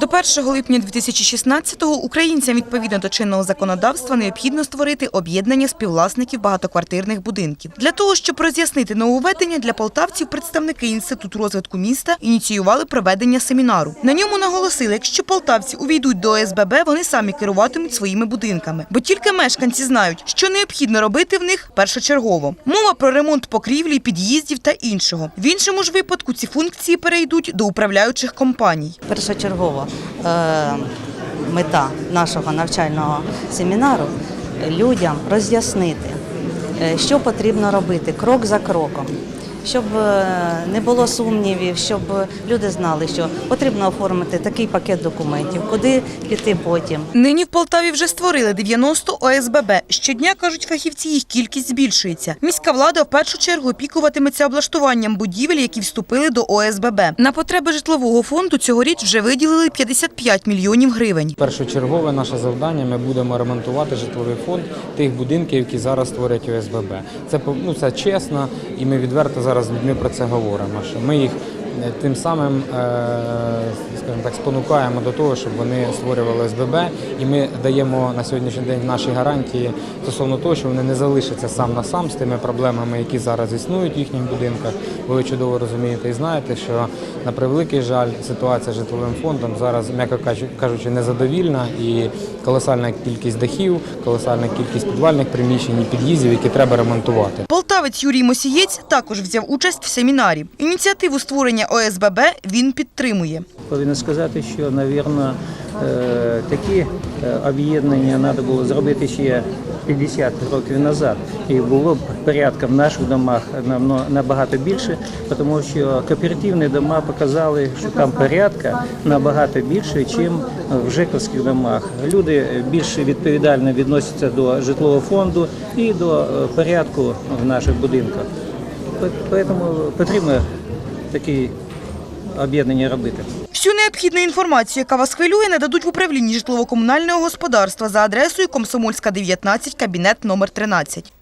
До 1 липня 2016-го українцям відповідно до чинного законодавства необхідно створити об'єднання співвласників багатоквартирних будинків. Для того, щоб роз'яснити нововведення для полтавців, представники Інституту розвитку міста ініціювали проведення семінару. На ньому наголосили, якщо полтавці увійдуть до ОСББ, вони самі керуватимуть своїми будинками. Бо тільки мешканці знають, що необхідно робити в них першочергово. Мова про ремонт покрівлі, під'їздів та іншого. В іншому ж випадку ці функції перейдуть до управляючих компаній. Першочергова е, мета нашого навчального семінару людям роз'яснити, е, що потрібно робити крок за кроком, щоб е, не було сумнівів, щоб люди знали, що потрібно оформити такий пакет документів, куди піти потім. Нині в Полтаві вже створили 90 ОСББ. Щодня, кажуть фахівці, їх кількість збільшується. Міська влада в першу чергу опікуватиметься облаштуванням будівель, які вступили до ОСББ. На потреби житлового фонду цьогоріч вже виділили 55 мільйонів гривень. Першочергове наше завдання ми будемо ремонтувати житловий фонд тих будинків, які зараз створять ОСББ. Це ну, це чесно, і ми відверто зараз з людьми про це говоримо. Що ми їх тим самим, е, скажімо так, спонукаємо до того, щоб вони створювали ОСББ, і ми даємо на сьогоднішній день наші гарантії стосовно того, що вони не залишаться сам на сам з тими проблемами, які зараз існують в їхніх будинках. Ви чудово розумієте і знаєте, що на превеликий жаль ситуація з житловим фондом зараз, м'яко кажучи, незадовільна і колосальна кількість дахів, колосальна кількість підвальних приміщень і під'їздів, які треба ремонтувати. Полтавець Юрій Мосієць також взяв участь в семінарі. Ініціативу створення ОСББ він підтримує. Повинен сказати, що, навірно, е, такі е, об'єднання треба було зробити ще 50 років назад. І було б порядка в наших домах набагато більше, тому що кооперативні дома показали, що там порядка набагато більше, ніж в ЖЕКовських домах. Люди більше відповідально відносяться до житлового фонду і до е, порядку в наших будинках. Тому потрібно такі об'єднання робити. Всю необхідну інформацію, яка вас хвилює, нададуть в управлінні житлово-комунального господарства за адресою Комсомольська, 19, кабінет номер 13.